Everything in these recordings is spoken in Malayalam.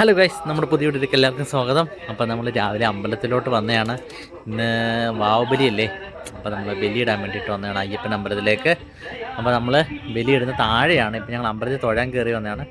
ഹലോ ഗൈസ് നമ്മുടെ പുതിയ വീട്ടിലേക്ക് എല്ലാവർക്കും സ്വാഗതം. അപ്പോൾ നമ്മൾ രാവിലെ അമ്പലത്തിലോട്ട് വന്നതാണ് ഇന്ന് വാവുബലി അല്ലേ അപ്പോൾ നമ്മൾ ബലിയിടാൻ വേണ്ടിയിട്ട് വന്നതാണ് അയ്യപ്പൻ അമ്പലത്തിലേക്ക്. അപ്പോൾ നമ്മൾ ബലിയിടുന്ന താഴെയാണ്. ഇപ്പം ഞങ്ങൾ അമ്പലത്തിൽ തൊഴാൻ കയറി വന്നതാണ്.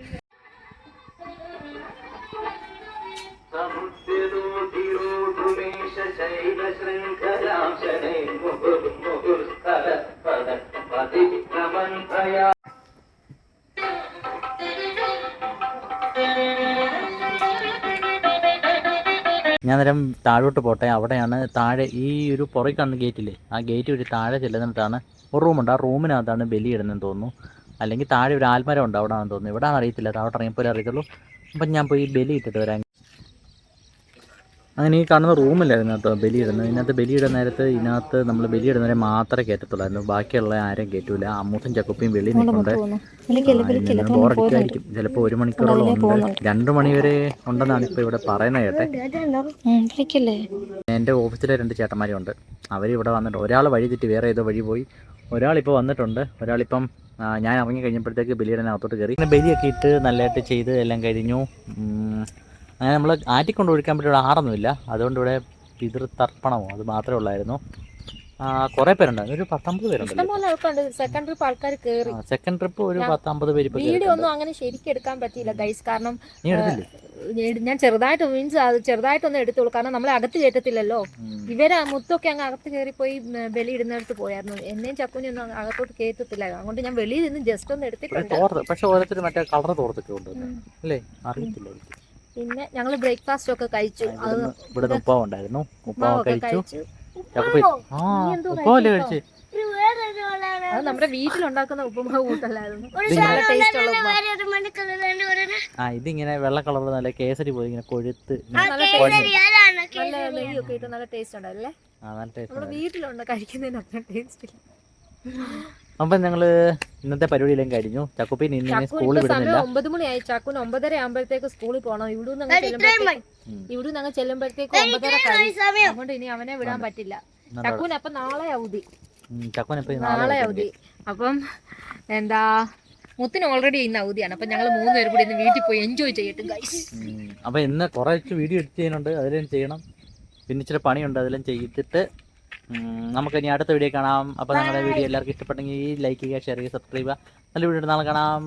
ഞാൻ നേരം താഴോട്ട് പോട്ടെ. അവിടെയാണ് താഴെ ഈ ഒരു പുറകിൽ കാണുന്ന ഗേറ്റില്ലേ? ആ ഗേറ്റ് വഴി താഴെ ചെല്ലുന്നിടത്താണ് ഒരു റൂമുണ്ട്. ആ റൂമിനകത്താണ് ബലി ഇടുന്നതെന്ന് തോന്നുന്നു. അല്ലെങ്കിൽ താഴെ ഒരു ആൽമരം ഉണ്ട് അവിടെ ആണെന്ന് തോന്നുന്നു. ഇവിടെ അറിയത്തില്ല. താഴോട്ട് ഇറങ്ങിയപ്പോൾ അറിയത്തുള്ളൂ. അപ്പം ഞാൻ പോയി ബലി ഇട്ടിട്ട് വരാൻ അങ്ങനെ ഈ കാണുന്ന റൂമിലായിരുന്നു കേട്ടോ ബലി ഇടുന്നത് ഇതിനകത്ത് ബലി ഇടുന്ന നേരത്ത് ഇതിനകത്ത് നമ്മൾ ബലി ഇടുന്നവരെ മാത്രമേ കയറ്റത്തുള്ളായിരുന്നു. ബാക്കിയുള്ള ആരും കയറ്റൂല. അമ്മൂസും ചക്കുപ്പിയും വെളി നിൽക്കുന്നുണ്ട് ബോറടിക്കായിരിക്കും ചിലപ്പോൾ ഒരു മണിക്കൂറോളം ഉണ്ട് രണ്ട് മണിവരെ ഉണ്ടെന്നാണ് ഇപ്പോൾ ഇവിടെ പറയുന്നത് കേട്ടെ. എന്റെ എന്റെ ഓഫീസിലെ രണ്ട് ചേട്ടന്മാരുണ്ട്. അവരിവിടെ വന്നിട്ട് ഒരാൾ വഴി തെറ്റി വേറെ ഏതോ വഴി പോയി. ഒരാളിപ്പോൾ വന്നിട്ടുണ്ട്. ഒരാളിപ്പം ഞാൻ ഇറങ്ങി കഴിഞ്ഞപ്പോഴത്തേക്ക് ബലിയുടെ അകത്തോട്ട് കയറി. ബലിയൊക്കെ ഇട്ട് നല്ലതായിട്ട് ചെയ്ത് എല്ലാം കഴിഞ്ഞു. അങ്ങനെ നമ്മൾ ആറ്റിക്കൊണ്ട് ഒഴിക്കാൻ പറ്റിയ ഇവിടെ ആറൊന്നുമില്ല അതുകൊണ്ട് ഇവിടെ പിതൃതർപ്പണമോ അത് മാത്രമേ ഉള്ളായിരുന്നു. കുറെ പേരുണ്ടായിരുന്നു ഒരു പത്തമ്പത് പേരുണ്ട്. സെക്കൻഡ് ട്രിപ്പ് ആൾക്കാർ കയറി സെക്കൻഡ് ട്രിപ്പ് ഒരു പത്തമ്പത് പേര് വീഡിയോ ഒന്നും അങ്ങനെ ശരിക്കും എടുക്കാൻ പറ്റിയില്ല ഗൈസ് കാരണം ഞാൻ ചെറുതായിട്ട് മീൻസ് അത് ചെറുതായിട്ടൊന്നും എടുത്തോളൂ കാരണം നമ്മളെ അകത്ത് കയറ്റത്തില്ലല്ലോ. ഇവരെ മുത്തൊക്കെ അങ്ങ് അകത്ത് കയറി പോയി ബലി ഇടുന്നിടത്ത് പോയായിരുന്നു. എന്നെയും ചക്കുനെ ഒന്നും അകത്തോട്ട് കയറ്റത്തില്ല അതുകൊണ്ട് ഞാൻ വെളിയിൽ നിന്ന് ജസ്റ്റ് ഒന്ന് എടുത്തിട്ടുണ്ട്. പക്ഷെ ഓരോരുത്തർ മറ്റേ കളർ തോർത്തൊക്കെ ഉണ്ട് അല്ലേ? അറിയത്തില്ല പിന്നെ ഞങ്ങൾ ബ്രേക്ക്ഫാസ്റ്റ് ഒക്കെ കഴിച്ചു. ഇവിടെ ഉപ്പാവ് ഉണ്ടായിരുന്നു. ഉപ്പാവ് കഴിച്ചു. ഉപ്പാവല്ലേ കഴിച്ചോ? അത് നമ്മുടെ വീട്ടിലുണ്ടാക്കുന്ന ഉപ്പുമാവ് കൂട്ടല്ലായിരുന്നു നല്ല ടേസ്റ്റ് ഉള്ള ആ ഇതിങ്ങനെ വെള്ള കളർ നല്ല കേസരി പോയി ഇങ്ങനെ കൊഴുത്ത് നല്ല. നല്ല നെയ്യൊക്കെ ഇട്ട് നല്ല ടേസ്റ്റ് ഉണ്ടാവില്ലേ ആ നല്ല ടേസ്റ്റ് നമ്മുടെ വീട്ടിലുണ്ട് കഴിക്കുന്നതിന് അത്ര ടേസ്റ്റ് ഇല്ല. അപ്പം ഞങ്ങൾ ഇന്നത്തെ പരിപാടിയിലേക്ക് കഴിഞ്ഞു. ചക്കുപ്പി ചക്കുന് സ്കൂളിൽ ഇപ്പൊ വിടുന്നില്ല. സമയം ഒമ്പത് മണിയായി ചക്കുന് ഒമ്പതര ആകുമ്പോഴത്തേക്ക് സ്കൂളിൽ പോകണം ഇവിടെ നിന്ന് അങ്ങ് ചെല്ലുമ്പോഴത്തേക്ക് ഉം. ഇവിടെ നിന്ന് അങ്ങ് ചെല്ലുമ്പോഴത്തേക്ക് ഒമ്പതര കഴിയും അതുകൊണ്ട് ഇനി അവനെ വിടാൻ പറ്റില്ല. ചക്കുന് അപ്പൊ നാളെ അവധി. അപ്പോൾ നാളെ അവധി. അപ്പം എന്താ മുത്തിന് ഓൾറെഡി ഇന്ന് അവധിയാണ്. അപ്പൊ ഞങ്ങൾ മൂന്ന് പേരും കൂടി ഇന്ന് വീട്ടിൽ പോയി എൻജോയ് ചെയ്യട്ടെ ഗൈസ് അപ്പോൾ അപ്പൊ ഇന്ന് കുറച്ച് വീഡിയോ എഡിറ്റ് ചെയ്യാനുണ്ട് അതിലും ചെയ്യണം. പിന്നെ ഇച്ചിരി പണിയുണ്ട്. അതിലും ചെയ്തിട്ട് നമുക്ക് ഇനി അടുത്ത വീഡിയോ കാണാം. അപ്പോൾ നമ്മുടെ വീഡിയോ എല്ലാവർക്കും ഇഷ്ടപ്പെട്ടെങ്കിൽ ലൈക്ക് ചെയ്യുക ഷെയർ ചെയ്യുക സബ്സ്ക്രൈബ് ചെയ്യുക. നല്ല വീഡിയോ നാളെ കാണാം.